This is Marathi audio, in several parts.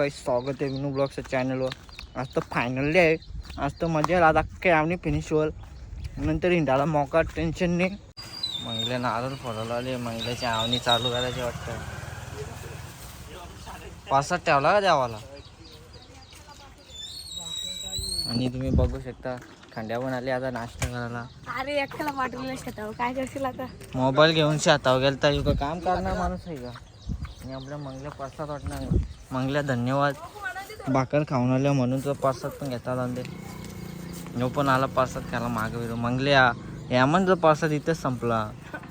काही स्वागत आहे विनू ब्लॉगच्या चॅनलवर आज तर फायनल आहे. आज तर मजा आज अख्खे आम्ही फिनिशवर नंतर हिंडाला मोका टेन्शन नाही. महिला नारळ फोडायला आले. महिलाची आवणी चालू करायची वाटतं. पासात ठेवला का देवाला? आणि तुम्ही बघू शकता खंड्या पण आली आता नाश्ता करायला. अरे एकट्याला पाठवलं शेतावर काय करशील आता? मोबाईल घेऊन शेतावर गेलता. येऊ का काम करणार माणूस आहे का? आणि आपल्या मंगल्या पासात वाटणार मंगल्या धन्यवाद. भाकर खाऊन आल्या म्हणून तर पासात पण घेतात आणते यो पण आला पासात खायला मागविलो विरो मंगल्या यामन जर पार्सल इथंच संपला.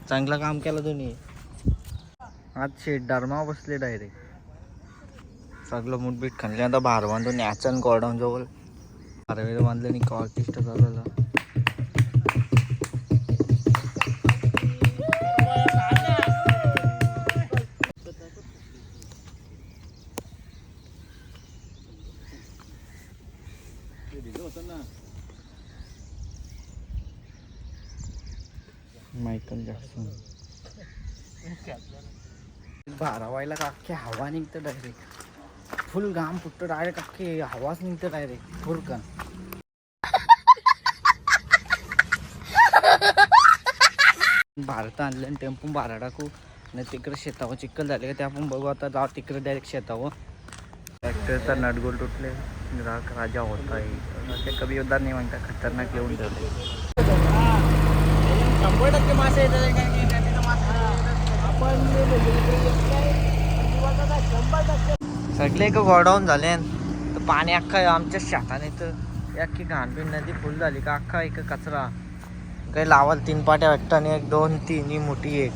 चांगलं काम केलं तुम्ही आज शेट डरमा बसले डायरेक्ट. सगळं मुठबीट खाल्ले. आता बाहेर बांधून न्याचन गोडाऊन जवळ. भार बांधलं आणि ऑर्केस्ट्रा झालं बारावायला का अख्खी हवा निघतं डायरेक्ट फुल घाम फुटतं डायरेक्ट अख्खी हवाच निघतं डायरेक्ट फुल का भारत आणलं आणि टेम्पो बारा टाकू आणि तिकडे शेतावर चिखल झाले का ते आपण बघू आता. जाऊ तिकडे डायरेक्ट शेतावर. ट्रॅक्टरचा नटगोल तुटले. राग राजा होता ते कभी योद्धा नाही म्हणता खतरनाक येऊन ठेवले शंभर टक्के मासे सगळे का गोडाऊन झाले तर पाणी अख्खा आमच्या शेताने तर अख्खी घाणबीण नदी फुल झाली का अख्खा एक कचरा. काही लावाल तीन पाट्या वाटतं एक दोन तीन ही मोठी एक.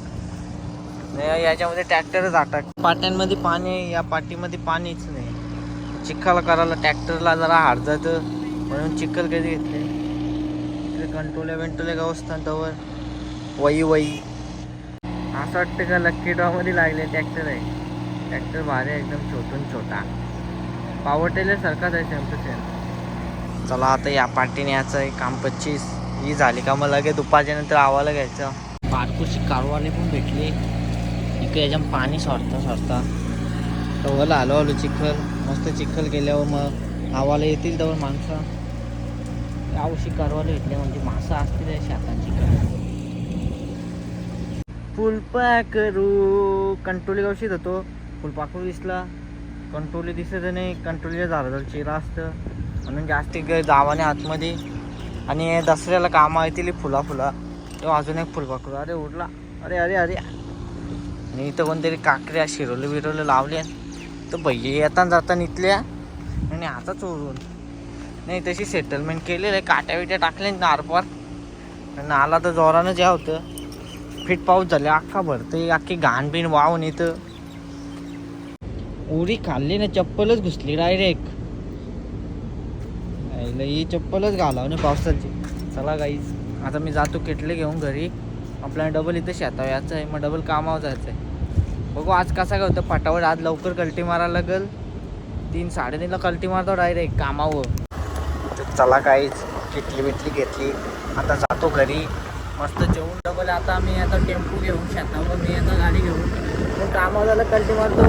नाही, याच्यामध्ये ट्रॅक्टरच अटक. पाट्यांमध्ये पाणी या पाटीमध्ये पाणीच नाही. चिखल करायला ट्रॅक्टरला जरा हाडजात म्हणून चिखल कधी घेतले? इकडे कंटोले बिंटोले गावस्थांतावर वई वई. असं वाटतं का लक्की मध्ये लागले ट्रॅक्टर आहे? ट्रॅक्टर भारी एकदम छोटून छोटा. पावर टेलर सारखाच आहे सेम टू सेम चला आता या पाठीने याचं आहे काम पच्चीस. ही झाली का मग लगेच दुपारच्या नंतर आवाला घ्यायचं. बारपूरची कारवाले पण भेटली. इकडे याच्या पाणी सोडता सोडता तवला आलो आलो चिखल. मस्त चिखल केल्यावर मग आवाला येतील तेव्हा माणसं. यावर्षी कारवाले भेटले म्हणजे मासं असतील या शेतांची फुलपाखरू. कंट्रोली गावशीत होतो. फुलपाखरू दिसला. कंट्रोली दिसत नाही. कंट्रोलीच्या झाडाचा चिरा असतं. म्हणून जास्त जावाने आतमध्ये आणि दसऱ्याला कामं येतील फुला फुला. तेव्हा अजून एक फुलपाखरू. अरे उडला. अरे अरे अरे. आणि इथं कोणतरी काकऱ्या शिरवले बिरवले लावले तर भैया येताना जाताना इथल्या. आणि आता चोरून. नाही तशी सेटलमेंट केलेलं आहे. काट्या बिट्या टाकले नारपार. आणि आला तर जोरानं जे होतं. फिट पाऊस झाले अख्खा भरते अख्खी घाण बिण वाहून येतं. उरी खाल्ली ना चप्पलच घुसली डायरेक्ट ही चप्पलच घालाव ना पावसाची. चला गाईच आता मी जातो किटले घेऊन घरी. आपल्याला डबल इथं शेताव यायचं आहे मग डबल कामावर जायचं आहे. बघू आज कसा काय होतं फटाफट आज लवकर कल्टी मारायला लागेल. तीन साडेतीनला कल्टी मारतो डायरेक्ट कामावर. चला काहीच किटली बिटली घेतली. आता जातो घरी. मस्त जेवून डबल. आता मी आता टेम्पो घेऊन शेतावर मी आता गाडी घेऊन. मग कामावर झालं कल्टी मारतो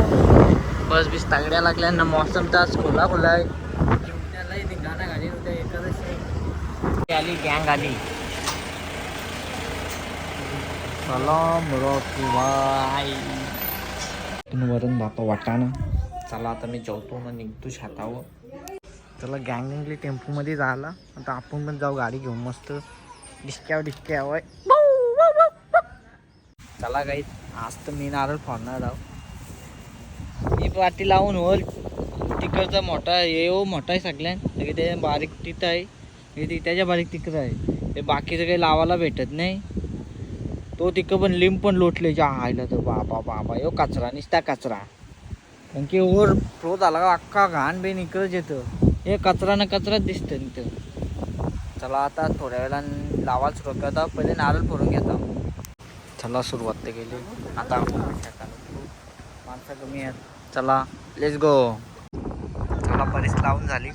बस बीस तागड्या लागल्या. ना मौसम तास खुला खुला आहे. चिमट्यालाही धिंगाणा घाली होत्या एकादशी आली गँग आली. सलाम वरून बापा वाटाणं. चला आता मी जेवतो ना निघतो शेतावर. चला गँग गँगली टेम्पोमध्ये झाला आता आपण पण जाऊ गाडी घेऊन. मस्त डिस्क्यावर डिस्क्यावर चला काही आज तर मी नारळ फोडणार आहो. मी पाठी लावून होल. तिकडचा मोठा हो मोठा आहे सगळ्यात. तरी ते बारीक तिथं आहे. हे ती त्याच्या बारीक तिकडं आहे. ते बाकीचं काही लावायला भेटत नाही. तो तिकडं पण लिंब पण लोटले. ज्या आयला तर बाबा बाबा. यो कचरा निसता कचरा. कारण की ओव्हर फ्लो झाला का अख्खा घाण बेन इकडंच येतं. हे कचरा ना कचराच दिसतं इथं. चला आता थोड्या वेळानं लावायला सुरुवात करता पहिले नारळ फोडून घेता. चला सुरुवात ते केली. आता माणसं कमी आहेत. चला लेट्स गो चला बरीच लावून झाली.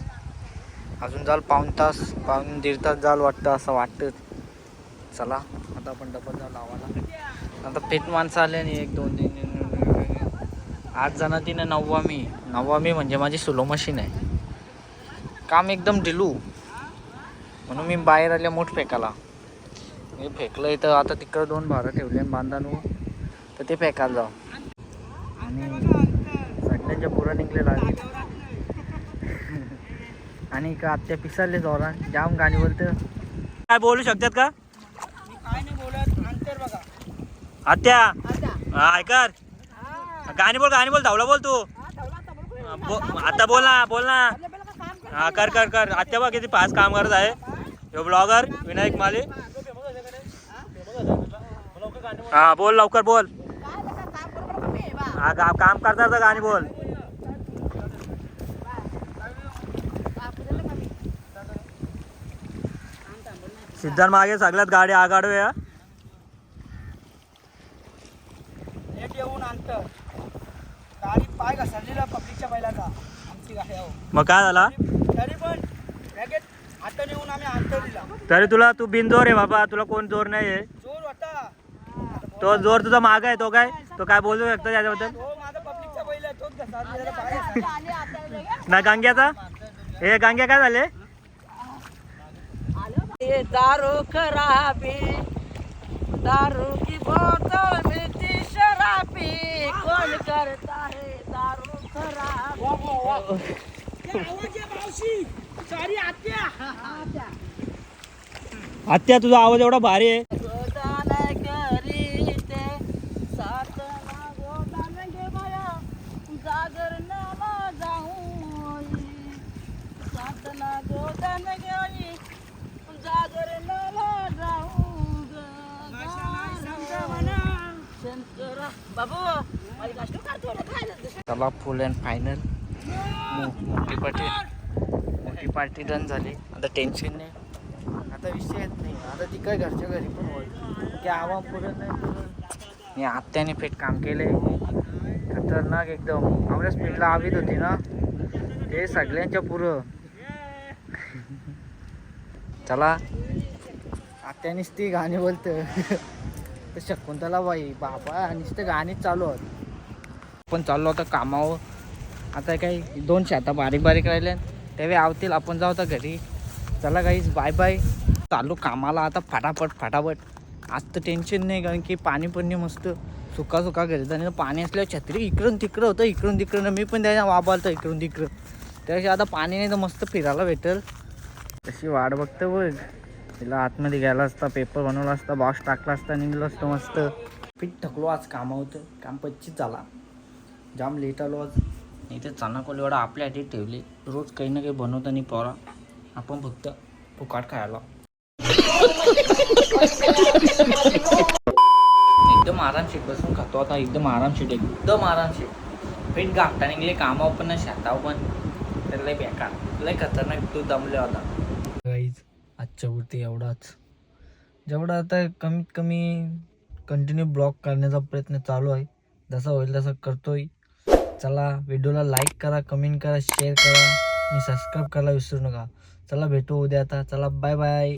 अजून जाल पाऊन तास पाऊन दीड तास जाल वाटतं असं वाटतं. चला आता आपण डबल जाऊ लावायला. आता फिट माणसं आले आणि एक दोन तीन आठ तीन, तीन, तिने नववामी. नववामी म्हणजे माझी सुलो मशीन आहे. काम एकदम ढिलू. म्हणून मी बाहेर आले मोठ फेकायला. मी फेकलं इथं आता तिकडं दोन भारं ठेवले बांधानू. तर ते फेकायला जाऊ. आणि सगळ्यांच्या पुरं निघलेला आहे आणि का आत्या पिसारले जोरा जाम गाणी बोलतं काय बोलू शकतात का? आत्या हा, ऐकर. गाणी बोल गाणी बोल धावला बोल तू. बो- आता बोल ना बोल ना. हा कर कर कर. आत्या बघ किती फास्ट काम करत आहे. यो ब्लॉगर विनायक माले. हा बोल लवकर बोल. हा का- काम करता तर गाणी बोल. सिद्धांत मागे सगळ्यात गाडी आगाडवे या हो. मग काय झाला? तरी पण आता नेऊन आम्ही अंतर दिला तरी तुला तू बिनजोर आहे बाबा तुला कोण जोर नाही आहे. जोर होता. तो जोर तुझा माग आहे तो काय? तो काय बोलू शकतो त्याच्याबद्दल तो माझा पब्लिकचा बैल आहे तोच घसरलेला पाय घसरला. ना गांग्याचा? हे गांग्या काय झाले? ये दारू खराबी दारू की बोतल मिलती शराबी. कौन करता है दारू खराबी? आत्या तुझा आवाज एवढा भारी आहे. गोदान जागर जाऊ गोदान जागर जाऊ ग शंकर बाबू ना चला फुल अँड फायनल मोठी पार्टी मोठी पार्टी डन झाली. आता टेन्शन नाही. आता विषय येत नाही. आता ती काय घरच्या घरी पण होईल. की आवा पुरत नाही मी आत्याने फेट काम केले खतरनाक एकदम. आपल्या स्पीडला आवीत होती ना? ते सगळ्यांच्या पुरं. चला. आत्यानेच ती गाणी बोलतं. तर शकुंतला बाई बाबा नुसतं गाणीच चालू आहेत. आपण चाललो होतो कामावर. आता काही दोनशे आता बारीक बारीक राहिले त्यावेळी आवतील आपण जाऊ आता घरी. चला काहीच बाय बाय चालू कामाला आता फटाफट फटाफट. आज तर टेन्शन नाही कारण की पाणी पण नाही मस्त. सुका सुका घरी जाणे पाणी असल्यावर छत्री इकडून तिकडं होतं इकडून तिकडं मी पण त्याच्या वापरतो इकडून तिकडं. त्यापेक्षा आता पाणी नाही तर मस्त फिरायला भेटेल. तशी वाट बघतं बघ. तिला आतमध्ये गेला असता पेपर बनवला असता बॉक्स टाकला असता निघलं असतं मस्त. पीठ थकलो आज कामावतं होतं काम पच्चीस झाला. जाम लेट आलो आज. नाही तर चाणकवाली एवढा आपल्यासाठी ठेवले. रोज काही ना काही बनवताना पोरा. आपण फक्त फुकाट खायला. एकदम आरामशीर बसून खातो आता. एकदम आरामशीर एकदम आरामशीर पीठ गाठता निघले कामावर पण ना शेतावर पण. तर लय बेकार. लय खतरनाक तू दमले होता गाईज आजच्या पुरती एवढाच. जेवढा आता कमीत कमी कंटिन्यू ब्लॉक करण्याचा प्रयत्न चालू आहे. जसा होईल तसा करतोय. चला व्हिडिओला लाईक करा कमेंट करा शेअर करा आणि सबस्क्राईब करायला विसरू नका. चला भेटू उद्या आता. चला बाय बाय.